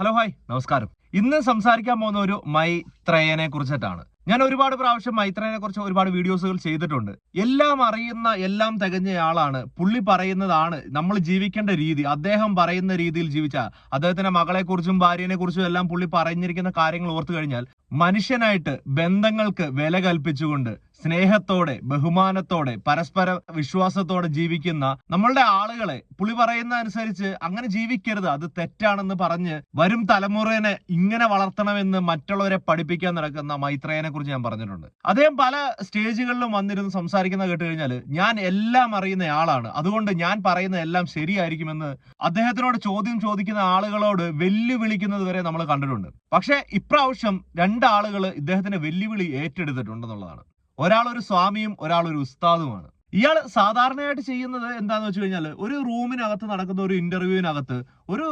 Hello hi. നമസ്കാരം. ഇന്ന് സംസാരിക്കാൻ പോകുന്ന ഒരു മൈത്രേയനെ കുറിച്ചിട്ടാണ്. ഞാൻ ഒരുപാട് പ്രാവശ്യം മൈത്രയനെ കുറിച്ച് ഒരുപാട് വീഡിയോസുകൾ ചെയ്തിട്ടുണ്ട്. എല്ലാം അറിയുന്ന എല്ലാം തികഞ്ഞയാളാണ്. പുള്ളി പറയുന്നതാണ് നമ്മൾ ജീവിക്കേണ്ട രീതി. അദ്ദേഹം പറയുന്ന രീതിയിൽ ജീവിച്ച അദ്ദേഹത്തിന്റെ മകളെ കുറിച്ചും ഭാര്യനെ കുറിച്ചും എല്ലാം പുള്ളി പറഞ്ഞിരിക്കുന്ന കാര്യങ്ങൾ ഓർത്തു കഴിഞ്ഞാൽ മനുഷ്യനായിട്ട് ബന്ധങ്ങൾക്ക് വില കൽപ്പിച്ചുകൊണ്ട് സ്നേഹത്തോടെ ബഹുമാനത്തോടെ പരസ്പര വിശ്വാസത്തോടെ ജീവിക്കുന്ന നമ്മളുടെ ആളുകളെ പുളി പറയുന്ന അനുസരിച്ച് അങ്ങനെ ജീവിക്കരുത്. അത് തെറ്റാണെന്ന് പറഞ്ഞ് വരും തലമുറയെ ഇങ്ങനെ വളർത്തണമെന്ന് മറ്റുള്ളവരെ പഠിപ്പിക്കാൻ നടക്കുന്ന മൈത്രേയനെ കുറിച്ച് ഞാൻ പറഞ്ഞിട്ടുണ്ട്. അദ്ദേഹം പല സ്റ്റേജുകളിലും വന്നിരുന്ന് സംസാരിക്കുന്ന കേട്ട് കഴിഞ്ഞാൽ ഞാൻ എല്ലാം അറിയുന്ന ആളാണ്. അതുകൊണ്ട് ഞാൻ പറയുന്ന എല്ലാം ശരിയായിരിക്കുമെന്ന് അദ്ദേഹത്തിനോട് ചോദ്യം ചോദിക്കുന്ന ആളുകളോട് വെല്ലുവിളിക്കുന്നത് വരെ നമ്മൾ കണ്ടിട്ടുണ്ട്. പക്ഷേ ഇപ്രാവശ്യം രണ്ടാളുകൾ ഇദ്ദേഹത്തിന്റെ വെല്ലുവിളി ഏറ്റെടുത്തിട്ടുണ്ടെന്നുള്ളതാണ്. ഒരാൾ ഒരു സ്വാമിയും ഒരാൾ ഒരു ഉസ്താദുമാണ്. ഇയാൾ സാധാരണയായിട്ട് ചെയ്യുന്നത് എന്താന്ന് വെച്ച് കഴിഞ്ഞാൽ ഒരു റൂമിനകത്ത് നടക്കുന്ന ഒരു ഇന്റർവ്യൂവിനകത്ത് ഒരു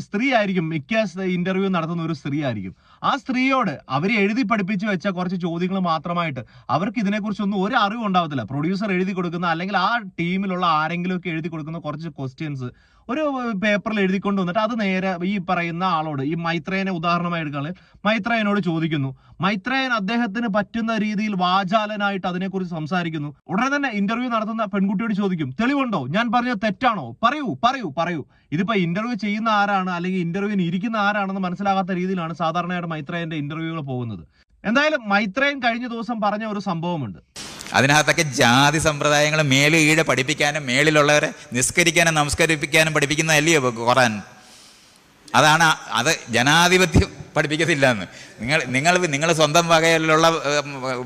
സ്ത്രീ ആയിരിക്കും മിക്ക ഇന്റർവ്യൂ നടത്തുന്ന ഒരു സ്ത്രീ ആയിരിക്കും ആ സ്ത്രീയോട് അവർ എഴുതി പഠിപ്പിച്ച് വെച്ച കുറച്ച് ചോദ്യങ്ങൾ മാത്രമായിട്ട് അവർക്ക് ഇതിനെക്കുറിച്ചൊന്നും ഒരു അറിവും ഉണ്ടാവത്തില്ല. പ്രൊഡ്യൂസർ എഴുതി കൊടുക്കുന്ന അല്ലെങ്കിൽ ആ ടീമിലുള്ള ആരെങ്കിലും ഒക്കെ എഴുതി കൊടുക്കുന്ന കുറച്ച് ക്വസ്റ്റ്യൻസ് ഒരു പേപ്പറിൽ എഴുതിക്കൊണ്ട് വന്നിട്ട് അത് നേരെ ഈ പറയുന്ന ആളോട് ഈ മൈത്രേനെ ഉദാഹരണമായി എടുക്കുകയാണെങ്കിൽ മൈത്രേയനോട് ചോദിക്കുന്നു. മൈത്രേയൻ അദ്ദേഹത്തിന് പറ്റുന്ന രീതിയിൽ വാചാലനായിട്ട് അതിനെക്കുറിച്ച് സംസാരിക്കുന്നു. ഉടനെ തന്നെ ഇന്റർവ്യൂ നടത്തുന്ന പെൺകുട്ടിയോട് ചോദിക്കും തെളിവുണ്ടോ? ഞാൻ പറഞ്ഞത് തെറ്റാണോ? പറയൂ പറയൂ പറയൂ. ഇതിപ്പോ ഇന്റർവ്യൂ ചെയ്യുന്ന ആരാണ്? അല്ലെങ്കിൽ ഇന്റർവ്യൂവിന് ഇരിക്കുന്ന ആരാണെന്ന് മനസ്സിലാകാത്ത രീതിയിലാണ് സാധാരണയായിട്ട് മൈത്രേയന്റെ ഇന്റർവ്യൂകൾ പോകുന്നത്. എന്തായാലും മൈത്രേയൻ കഴിഞ്ഞ ദിവസം പറഞ്ഞ ഒരു സംഭവമുണ്ട്. അതിനകത്തൊക്കെ ജാതി സമ്പ്രദായങ്ങൾ മേലെ ഈഴെ പഠിപ്പിക്കാനും മേളിലുള്ളവരെ നിസ്കരിക്കാനും നമസ്കരിപ്പിക്കാനും പഠിപ്പിക്കുന്നതല്ലയോ ഖുറാൻ അതാണ് അത് ജനാധിപത്യം പഠിപ്പിക്കത്തില്ല എന്ന് നിങ്ങൾ നിങ്ങൾ നിങ്ങൾ സ്വന്തം വകയിലുള്ള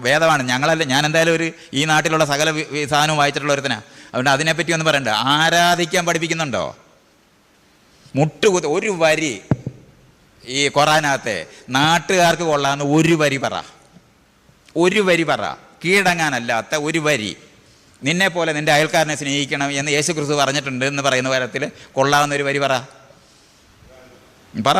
വേദമാണ്. ഞങ്ങളല്ല ഞാൻ എന്തായാലും ഒരു ഈ നാട്ടിലുള്ള സകല സാധനവും വായിച്ചിട്ടുള്ള ഒരുത്തനാണ് അതുകൊണ്ട് അതിനെപ്പറ്റി ഒന്ന് പറയണ്ട. ആരാധിക്കാൻ പഠിപ്പിക്കുന്നുണ്ടോ? മുട്ടുകുത്ത് ഒരു വരി ഈ ഖുറാനകത്തെ നാട്ടുകാർക്ക് കൊള്ളാവുന്ന ഒരു വരി പറ. ഒരു വരി പറ. കീഴടങ്ങാനല്ലാത്ത ഒരു വരി. നിന്നെ പോലെ നിന്റെ അയൽക്കാരനെ സ്നേഹിക്കണം എന്ന് യേശു ക്രിസ്തു പറഞ്ഞിട്ടുണ്ട് എന്ന് പറയുന്ന കാര്യത്തിൽ കൊള്ളാവുന്ന ഒരു വരി പറ. പറ.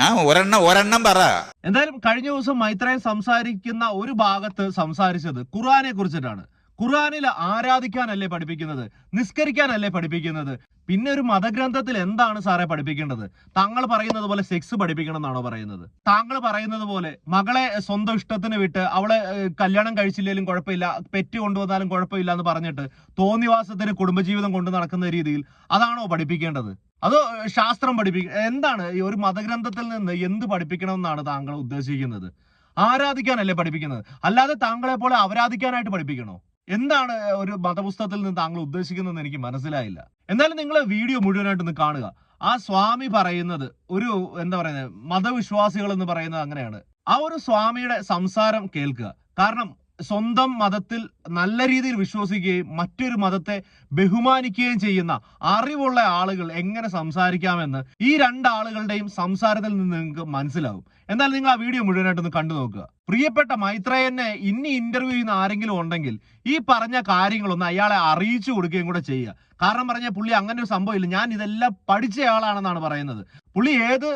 ആ ഒരെണ്ണം ഒരെണ്ണം പറ. എന്തായാലും കഴിഞ്ഞ ദിവസം മൈത്രയൻ സംസാരിക്കുന്ന ഒരു ഭാഗത്ത് സംസാരിച്ചത് ഖുറാനെ കുറിച്ചിട്ടാണ്. ഖുർആനിൽ ആരാധിക്കാനല്ലേ പഠിപ്പിക്കുന്നത്? നിസ്കരിക്കാനല്ലേ പഠിപ്പിക്കുന്നത്? പിന്നെ ഒരു മതഗ്രന്ഥത്തിൽ എന്താണ് സാറെ പഠിപ്പിക്കേണ്ടത്? താങ്കൾ പറയുന്നത് പോലെ സെക്സ് പഠിപ്പിക്കണം എന്നാണോ പറയുന്നത്? താങ്കൾ പറയുന്നത് പോലെ മകളെ സ്വന്തം ഇഷ്ടത്തിന് വിട്ട് അവളെ കല്യാണം കഴിച്ചില്ലെങ്കിലും കുഴപ്പമില്ല പെറ്റ് കൊണ്ടുവന്നാലും കുഴപ്പമില്ല എന്ന് പറഞ്ഞിട്ട് തോന്നിവാസത്തിന് കുടുംബജീവിതം കൊണ്ടു നടക്കുന്ന രീതിയിൽ അതാണോ പഠിപ്പിക്കേണ്ടത്? അതോ ശാസ്ത്രം പഠിപ്പിക്ക എന്താണ് ഈ ഒരു മതഗ്രന്ഥത്തിൽ നിന്ന് എന്ത് പഠിപ്പിക്കണം എന്നാണ് താങ്കൾ ഉദ്ദേശിക്കുന്നത്? ആരാധിക്കാനല്ലേ പഠിപ്പിക്കുന്നത്? അല്ലാതെ താങ്കളെ പോലെ അവരാധിക്കാനായിട്ട് പഠിപ്പിക്കണോ? എന്താണ് ഒരു മതപുസ്തകത്തിൽ നിന്ന് താങ്കൾ ഉദ്ദേശിക്കുന്നതെന്ന് എനിക്ക് മനസ്സിലായില്ല. എന്നാലും നിങ്ങൾ വീഡിയോ മുഴുവനായിട്ടൊന്ന് കാണുക. ആ സ്വാമി പറയുന്നത് ഒരു എന്താ പറയുന്നത് മതവിശ്വാസികൾ എന്ന് പറയുന്നത് അങ്ങനെയാണ്. ആ ഒരു സ്വാമിയുടെ സംസാരം കേൾക്കുക. കാരണം സ്വന്തം മതത്തിൽ നല്ല രീതിയിൽ വിശ്വസിക്കുകയും മറ്റൊരു മതത്തെ ബഹുമാനിക്കുകയും ചെയ്യുന്ന അറിവുള്ള ആളുകൾ എങ്ങനെ സംസാരിക്കാമെന്ന് ഈ രണ്ടാളുകളുടെയും സംസാരത്തിൽ നിന്ന് നിങ്ങൾക്ക് മനസ്സിലാവും. എന്നാൽ നിങ്ങൾ ആ വീഡിയോ മുഴുവനായിട്ടൊന്ന് കണ്ടു നോക്കുക. പ്രിയപ്പെട്ട മൈത്രേയനെ ഇനി ഇന്റർവ്യൂ ചെയ്യുന്ന ആരെങ്കിലും ഉണ്ടെങ്കിൽ ഈ പറഞ്ഞ കാര്യങ്ങളൊന്ന് അയാളെ അറിയിച്ചു കൊടുക്കുകയും കൂടെ ചെയ്യുക. കാരണം പറഞ്ഞ പുള്ളി അങ്ങനെ ഒരു സംഭവം ഇല്ല. ഞാൻ ഇതെല്ലാം പഠിച്ച ആളാണെന്നാണ് പറയുന്നത്. പുള്ളി ഏത്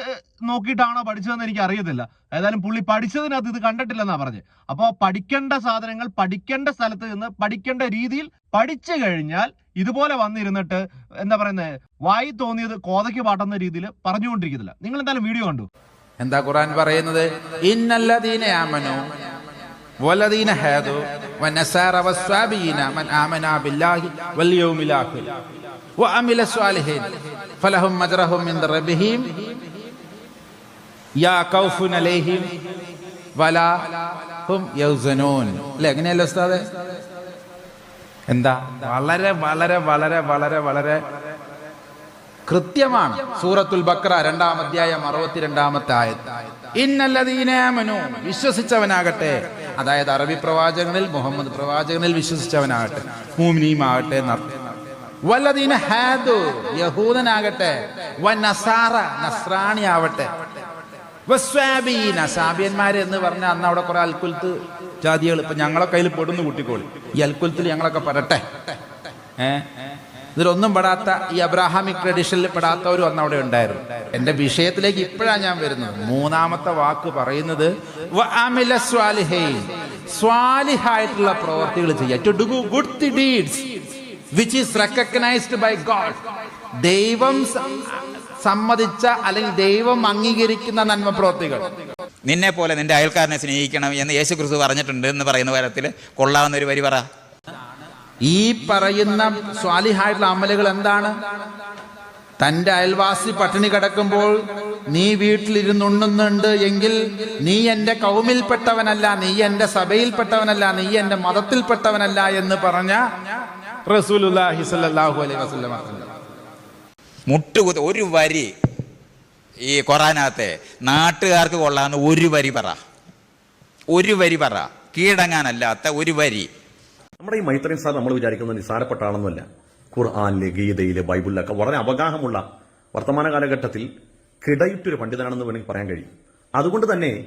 നോക്കിയിട്ടാണോ പഠിച്ചതെന്ന് എനിക്ക് അറിയത്തില്ല. ഏതായാലും പുള്ളി പഠിച്ചതിനകത്ത് ഇത് കണ്ടിട്ടില്ലെന്നാ പറഞ്ഞത്. അപ്പോൾ പഠിക്കേണ്ട സാധനങ്ങൾ പഠിക്കേണ്ട സ്ഥലത്ത് നിന്ന് പഠിക്കേണ്ട രീതിയിൽ പഠിച്ചു കഴിഞ്ഞാൽ ഇതുപോലെ വന്നിരുന്നിട്ട് എന്താ പറയുന്നത് വായി തോന്നിയത് കോതയ്ക്ക് പാട്ടുന്ന രീതിയിൽ പറഞ്ഞുകൊണ്ടിരിക്കത്തില്ല. നിങ്ങൾ എന്തായാലും വീഡിയോ കണ്ടു. എന്താ ഖുറാൻ പറയുന്നത്? ഇന്നല്ലദീന ആമനു വലദീന ഹാദു വനസാറ വസ്വാബീന മൻ ആമന ബില്ലാഹി വൽ യൗമിൽ ആഖിർ വഅമില സ്വാലിഹീൻ ഫലഹും മജ്റഹും മിൻ റബ്ബിഹിം യാ ഖൗഫുൻ അലൈഹിം വലാ ഹും യൗസനൂൻ. അല്ലേ? എങ്ങനെയല്ലേ ഉസ്താദേ? എന്താ? വളരെ വളരെ വളരെ വളരെ വളരെ കൃത്യമാണ്. സൂറത്തുൽ ബക്ര രണ്ടാം അധ്യായം അറുപത്തിരണ്ടാമത്തെ ആയത് ഇന്നല്ലതീനാമനു വിശ്വസിച്ചവനാകട്ടെ. അതായത് അറബി പ്രവാചകനിൽ മുഹമ്മദ് പ്രവാചകനിൽ വിശ്വസിച്ചവനാകട്ടെ. മൂമിനിയുമാകട്ടെ എന്നർത്ഥം. വല്ലദീന ഹാദു യഹൂദനാകട്ടെ. വ നസാറ നസ്രാണി ആവട്ടെ വസ്വാബീന സാബിയന്മാര് എന്ന് പറഞ്ഞ അന്ന് അവിടെ കുറെ അൽക്കുലത്ത് ജാതികൾ. ഇപ്പൊ ഞങ്ങളെ കയ്യിൽ പെടുന്നു കൂട്ടിക്കോളി. ഈ അൽക്കുലത്തിൽ ഞങ്ങളൊക്കെ പറട്ടെ ഏ? ഇതിലൊന്നും പെടാത്ത ഈ അബ്രാഹാമിക് ട്രഡീഷനിൽ പെടാത്തവരും അന്ന് അവിടെ ഉണ്ടായിരുന്നു. എന്റെ വിഷയത്തിലേക്ക് ഇപ്പോഴാണ് ഞാൻ വരുന്നത്. മൂന്നാമത്തെ വാക്ക് പറയുന്നത്. സ്വാലിഹായിട്ടുള്ള പ്രവർത്തികൾ ചെയ്യുക. ഗോഡ് ദൈവം സമ്മതിച്ച അല്ലെങ്കിൽ ദൈവം അംഗീകരിക്കുന്ന നന്മ പ്രവർത്തികൾ നിന്നെ പോലെ നിന്റെ അയൽക്കാരനെ സ്നേഹിക്കണം എന്ന് യേശു ക്രിസ്തു പറഞ്ഞിട്ടുണ്ട് എന്ന് പറയുന്ന കാര്യത്തിൽ കൊള്ളാവുന്ന ഒരു വരി പറ. ഈ പറയുന്ന സ്വാലിഹായിട്ടുള്ള അമലുകൾ എന്താണ്? തന്റെ അയൽവാസി പട്ടിണി കിടക്കുമ്പോൾ നീ വീട്ടിലിരുന്നുണ്ണുന്നുണ്ട് എങ്കിൽ നീ എന്റെ കൗമിൽപ്പെട്ടവനല്ല നീ എന്റെ സഭയിൽപ്പെട്ടവനല്ല നീ എന്റെ മതത്തിൽപ്പെട്ടവനല്ല എന്ന് പറഞ്ഞ റസൂലുല്ലാഹി അലൈഹി മുട്ടുകുത്ത് ഒരു വരി ഈ ഖുറാനകത്തെ നാട്ടുകാർക്ക് കൊള്ളാവുന്ന ഒരു വരി പറ. ഒരു വരി പറ. കീഴടങ്ങാനല്ലാത്ത ഒരു വരി. നമ്മുടെ ഈ മൈത്രൻ സാർ നമ്മൾ വിചാരിക്കുന്നത് നിസ്സാരപ്പെട്ട ആളൊന്നുമല്ല ഖുർആാനിലെ ഗീതയിലെ ബൈബിളിലൊക്കെ വളരെ അവഗാഹമുള്ള വർത്തമാന കാലഘട്ടത്തിൽ കിടയിട്ടൊരു പണ്ഡിതനാണെന്ന് വേണമെങ്കിൽ പറയാൻ കഴിയും. അതുകൊണ്ട് തന്നെ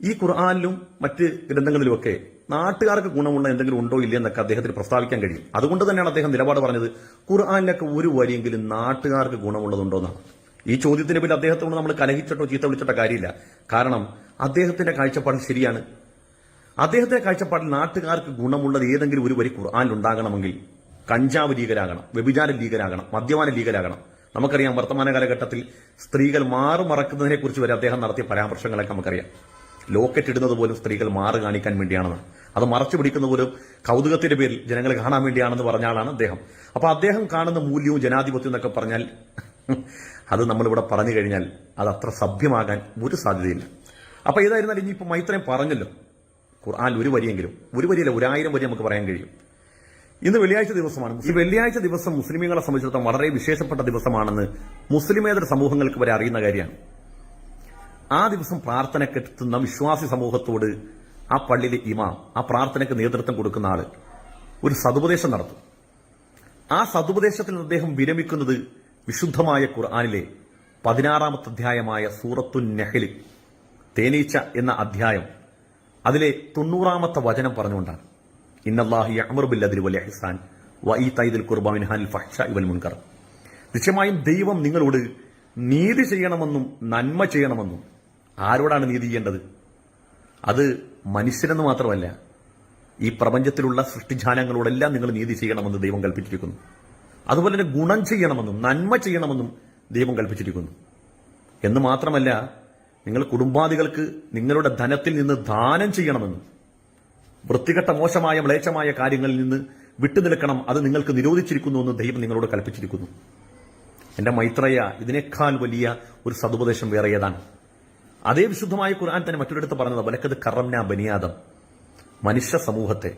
ഈ ഖുർആാനിലും മറ്റ് ഗ്രന്ഥങ്ങളിലുമൊക്കെ നാട്ടുകാർക്ക് ഗുണമുള്ള എന്തെങ്കിലും ഉണ്ടോ ഇല്ല എന്നൊക്കെ അദ്ദേഹത്തിന് പ്രസ്താവിക്കാൻ കഴിയും. അതുകൊണ്ട് തന്നെയാണ് അദ്ദേഹം നിലപാട് പറഞ്ഞത് ഖുർആാനിലൊക്കെ ഒരു വരിയെങ്കിലും നാട്ടുകാർക്ക് ഗുണമുള്ളതുണ്ടോ എന്നാണ്. ഈ ചോദ്യത്തിന് പിന്നെ അദ്ദേഹത്തോട് നമ്മൾ കലഹിച്ചിട്ടോ ചീത്ത വിളിച്ചിട്ടോ കാര്യമില്ല. കാരണം അദ്ദേഹത്തിന്റെ കാഴ്ചപ്പാട് ശരിയാണ്. അദ്ദേഹത്തെ കാഴ്ചപ്പാടിൽ നാട്ടുകാർക്ക് ഗുണമുള്ളത് ഏതെങ്കിലും ഒരു വരി ഖുർആാനിൽ ഉണ്ടാകണമെങ്കിൽ കഞ്ചാവ് ലീഗരാകണം വ്യഭിചാര ലീഗരാകണം മദ്യപാന ലീഗരാകണം. നമുക്കറിയാം വർത്തമാന കാലഘട്ടത്തിൽ സ്ത്രീകൾ മാറുമറക്കുന്നതിനെ കുറിച്ച് വരെ അദ്ദേഹം നടത്തിയ പരാമർശങ്ങളൊക്കെ നമുക്കറിയാം. ലോക്കറ്റ് ഇടുന്നത് പോലും സ്ത്രീകൾ മാറു കാണിക്കാൻ വേണ്ടിയാണെന്ന് അത് മറച്ചു പിടിക്കുന്ന പോലും കൗതുകത്തിന്റെ പേരിൽ ജനങ്ങളെ കാണാൻ വേണ്ടിയാണെന്ന് പറഞ്ഞ ആളാണ് അദ്ദേഹം. അപ്പൊ അദ്ദേഹം കാണുന്ന മൂല്യവും ജനാധിപത്യം എന്നൊക്കെ പറഞ്ഞാൽ അത് നമ്മളിവിടെ പറഞ്ഞു കഴിഞ്ഞാൽ അത് അത്ര സഭ്യമാകാൻ ഒരു സാധ്യതയില്ല. അപ്പൊ ഏതായിരുന്നാലും ഇനിയിപ്പോൾ മൈത്രയും പറഞ്ഞല്ലോ ഖുർആൻ ഒരു വരിയെങ്കിലും ഒരു വരിയല്ല ഒരായിരം വരി നമുക്ക് പറയാൻ കഴിയും. ഇന്ന് വെള്ളിയാഴ്ച ദിവസമാണ്. ഈ വെള്ളിയാഴ്ച ദിവസം മുസ്ലിമുകളെ സംബന്ധിച്ചിടത്തോളം വളരെ വിശേഷപ്പെട്ട ദിവസമാണെന്ന് മുസ്ലിമേതര സമൂഹങ്ങൾക്ക് വരെ അറിയുന്ന കാര്യമാണ്. ആ ദിവസം പ്രാർത്ഥനയ്ക്ക് എത്തുന്ന വിശ്വാസി സമൂഹത്തോട് ആ പള്ളിയിലെ ഇമാം ആ പ്രാർത്ഥനയ്ക്ക് നേതൃത്വം കൊടുക്കുന്ന ആൾ ഒരു സതുപദേശം നടത്തും. ആ സതുപദേശത്തിൽ അദ്ദേഹം വിരമിക്കുന്നത് വിശുദ്ധമായ ഖുർആാനിലെ പതിനാറാമത്തെ അധ്യായമായ സൂറത്തു നെഹലി തേനീച്ച എന്ന അധ്യായം അതിലെ തൊണ്ണൂറാമത്തെ വചനം പറഞ്ഞുകൊണ്ടാണ്. ഇന്നല്ലാഹി അമറുബിൽ അതിൽ വലിയ ഹിസാൻ വൈതൈദിൽ കുർബാൻ ഹാൽ ഫഹ്ഷ ഇവൽ മുൻകർ. നിശ്ചയമായും ദൈവം നിങ്ങളോട് നീതി ചെയ്യണമെന്നും നന്മ ചെയ്യണമെന്നും ആരോടാണ് നീതി ചെയ്യേണ്ടത്? അത് മനുഷ്യരെന്ന് മാത്രമല്ല ഈ പ്രപഞ്ചത്തിലുള്ള സൃഷ്ടിജാലങ്ങളോടെല്ലാം നിങ്ങൾ നീതി ചെയ്യണമെന്ന് ദൈവം കൽപ്പിച്ചിരിക്കുന്നു. അതുപോലെ തന്നെ ഗുണം ചെയ്യണമെന്നും നന്മ ചെയ്യണമെന്നും ദൈവം കൽപ്പിച്ചിരിക്കുന്നു. എന്ന് മാത്രമല്ല നിങ്ങൾ കുടുംബാദികൾക്ക് നിങ്ങളുടെ ധനത്തിൽ നിന്ന് ദാനം ചെയ്യണമെന്നും വൃത്തികെട്ട മോശമായ മ്ലേച്ഛമായ കാര്യങ്ങളിൽ നിന്ന് വിട്ടുനിൽക്കണം അത് നിങ്ങൾക്ക് നിരോധിച്ചിരിക്കുന്നു എന്ന് ദൈവം നിങ്ങളോട് കൽപ്പിച്ചിരിക്കുന്നു. എന്റെ മൈത്രയ ഇതിനേക്കാൾ വലിയ ഒരു സതുപദേശം വേറെ ഏതാണ്? അതേ വിശുദ്ധമായ ഖുർആൻ തന്നെ മറ്റൊരിടത്ത് പറഞ്ഞത് വലക്കത് കറംന ബനിയാദം മനുഷ്യ സമൂഹത്തെ.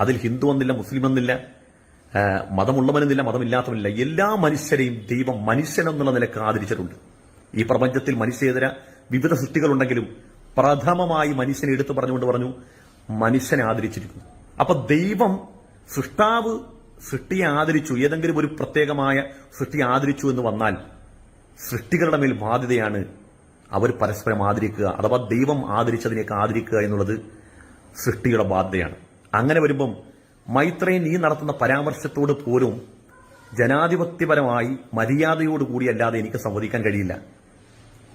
അതിൽ ഹിന്ദു എന്നില്ല മുസ്ലിം എന്നില്ല മതമുള്ളവനെന്നില്ല മതമില്ലാത്തവനില്ല. എല്ലാ മനുഷ്യരെയും ദൈവം മനുഷ്യൻ എന്നുള്ള നിലയ്ക്ക് ആദരിച്ചിട്ടുണ്ട്. ഈ പ്രപഞ്ചത്തിൽ മനുഷ്യേതര വിവിധ സൃഷ്ടികളുണ്ടെങ്കിലും പ്രഥമമായി മനുഷ്യനെ എടുത്തു പറഞ്ഞുകൊണ്ട് പറഞ്ഞു മനുഷ്യനെ ആദരിച്ചിരിക്കുന്നു. അപ്പൊ ദൈവം സൃഷ്ടാവ് സൃഷ്ടിയെ ആദരിച്ചു. ഏതെങ്കിലും ഒരു പ്രത്യേകമായ സൃഷ്ടി ആദരിച്ചു എന്ന് വന്നാൽ സൃഷ്ടികളുടെ മേൽ ബാധ്യതയാണ് അവർ പരസ്പരം ആദരിക്കുക. അഥവാ ദൈവം ആദരിച്ചതിനേക്ക് ആദരിക്കുക എന്നുള്ളത് സൃഷ്ടിയുടെ ബാധ്യതയാണ്. അങ്ങനെ വരുമ്പം മൈത്രേൻ ഈ നടത്തുന്ന പരാമർശത്തോട് പോലും ജനാധിപത്യപരമായി മര്യാദയോടുകൂടി അല്ലാതെ എനിക്ക് സംവദിക്കാൻ കഴിയില്ല.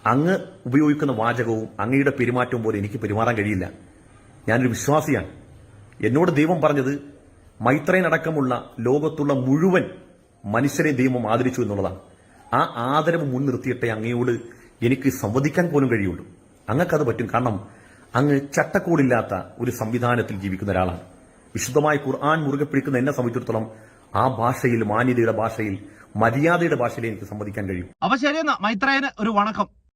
അങ്ങ് ഉപയോഗിക്കുന്ന വാചകവും അങ്ങയുടെ പെരുമാറ്റവും പോലെ എനിക്ക് പെരുമാറാൻ കഴിയില്ല. ഞാനൊരു വിശ്വാസിയാണ്. എന്നോട് ദൈവം പറഞ്ഞത് മൈത്രേൻ അടക്കമുള്ള ലോകത്തുള്ള മുഴുവൻ മനുഷ്യരെ ദൈവം ആദരിച്ചു എന്നുള്ളതാണ്. ആ ആദരവ് മുൻനിർത്തിയിട്ടേ അങ്ങയോട് എനിക്ക് സംവദിക്കാൻ പോലും കഴിയുള്ളൂ. അങ്ങക്കത് പറ്റും. കാരണം അങ്ങ് ചട്ടക്കൂടില്ലാത്ത ഒരു സംവിധാനത്തിൽ ജീവിക്കുന്ന ഒരാളാണ്. വിശുദ്ധമായ ഖുർആൻ മുറുകെ പിടിക്കുന്ന എന്നെ സംബന്ധിച്ചിടത്തോളം ആ ഭാഷയിൽ മാന്യതയുടെ ഭാഷയിൽ മര്യാദയുടെ ഭാഷയിൽ എനിക്ക് സംവദിക്കാൻ കഴിയും. അപ്പൊ ശരിയെന്നാ മൈത്രേന് ഒരു വണക്കം.